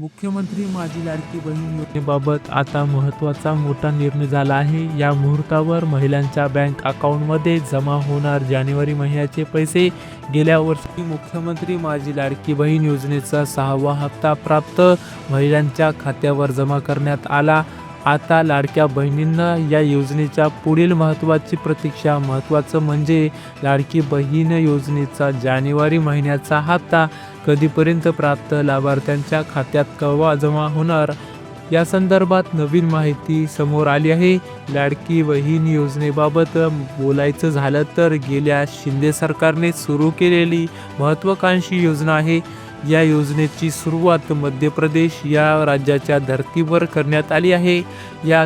मुख्यमंत्री माझी लाडकी बहीण योजनेबाबत आता महत्त्वाचा मोठा निर्णय झाला आहे. या मुहूर्तावर महिलांच्या बँक अकाउंटमध्ये जमा होणार जानेवारी महिन्याचे पैसे गेल्या वर्षी मुख्यमंत्री माझी लाडकी बहीण योजनेचा सहावा हप्ता प्राप्त महिलांच्या खात्यावर जमा करण्यात आला. आता लाडक्या बहिणींना या योजनेच्या पुढील महत्त्वाची प्रतीक्षा महत्त्वाचं म्हणजे लाडकी बहीण योजनेचा जानेवारी महिन्याचा हप्ता कधीपर्यंत प्राप्त लाभार्थ्यांच्या खात्यात केव्हा जमा होणार? या संदर्भात नवीन माहिती समोर आली आहे. लाडकी बहीण योजनेबाबत बोलायचं झालं तर गेल्या शिंदे सरकारने सुरू केलेली महत्त्वाकांक्षी योजना आहे. या योजनेची सुरुवात मध्य प्रदेश या राज्याच्या धर्तीवर करण्यात आली आहे. या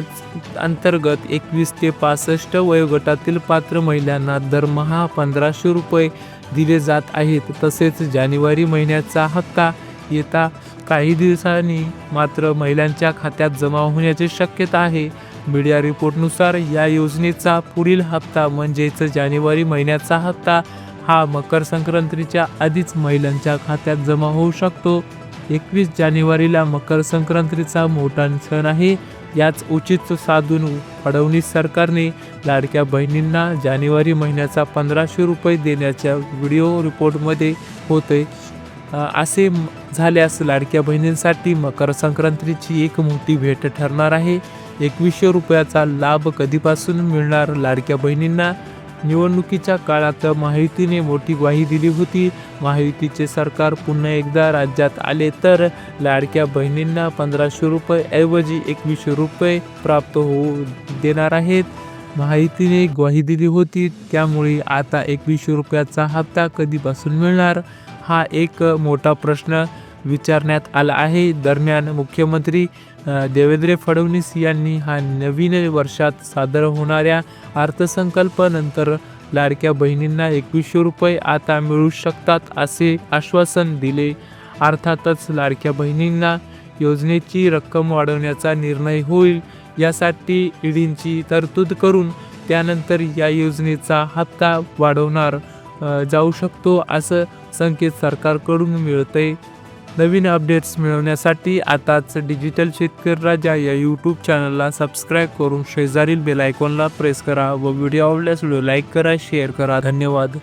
अंतर्गत एकवीस ते पासष्ट वयोगटातील पात्र महिलांना दरमहा पंधराशे रुपये दिले जात आहेत. तसेच जानेवारी महिन्याचा हप्ता येता काही दिवसांनी मात्र महिलांच्या खात्यात जमा होण्याची शक्यता आहे. मीडिया रिपोर्टनुसार या योजनेचा पुढील हप्ता म्हणजेच जानेवारी महिन्याचा हप्ता हा मकर संक्रांतीच्या आधीच महिलांच्या खात्यात जमा होऊ शकतो. एकवीस जानेवारीला मकर संक्रांतीचा मोठा सण आहे. याच उचित साधून फडणवीस सरकारने लाडक्या बहिणींना जानेवारी महिन्याचा पंधराशे रुपये देण्याच्या व्हिडिओ रिपोर्टमध्ये होते असे झाल्यास लाडक्या बहिणींसाठी मकर संक्रांतीची एक मोठी भेट ठरणार आहे. एकवीसशे रुपयाचा लाभ कधीपासून मिळणार लाडक्या बहिणींना? निवडणुकीच्या काळात माहितीने मोठी ग्वाही दिली होती. माहितीचे सरकार पुन्हा एकदा राज्यात आले तर लाडक्या बहिणींना पंधराशे रुपये ऐवजी एकवीसशे रुपये प्राप्त होऊ देणार आहेत. माहितीने ग्वाही दिली होती. त्यामुळे आता एकवीसशे रुपयाचा हप्ता कधीपासून मिळणार? हा एक मोठा प्रश्न. विचारण्यात आला आहे. दरम्यान मुख्यमंत्री देवेंद्र फडणवीस यांनी हा नवीन वर्षात सादर होणाऱ्या अर्थसंकल्पानंतर लाडक्या बहिणींना एकवीसशे रुपये आता मिळू शकतात असे आश्वासन दिले. अर्थातच लाडक्या बहिणींना योजनेची रक्कम वाढवण्याचा निर्णय होईल यासाठी ईडींची तरतूद करून त्यानंतर या योजनेचा हप्ता वाढवणार जाऊ शकतो असं संकेत सरकारकडून मिळतंय. नवीन अपडेट्स मिळवण्यासाठी आताच डिजिटल शेतकरी राजा या यूट्यूब चॅनलला सबस्क्राईब करून शेजारील बेल आयकॉनला प्रेस करा व व्हिडिओ आवडल्यास व्हिडिओ लाईक करा शेअर करा. धन्यवाद.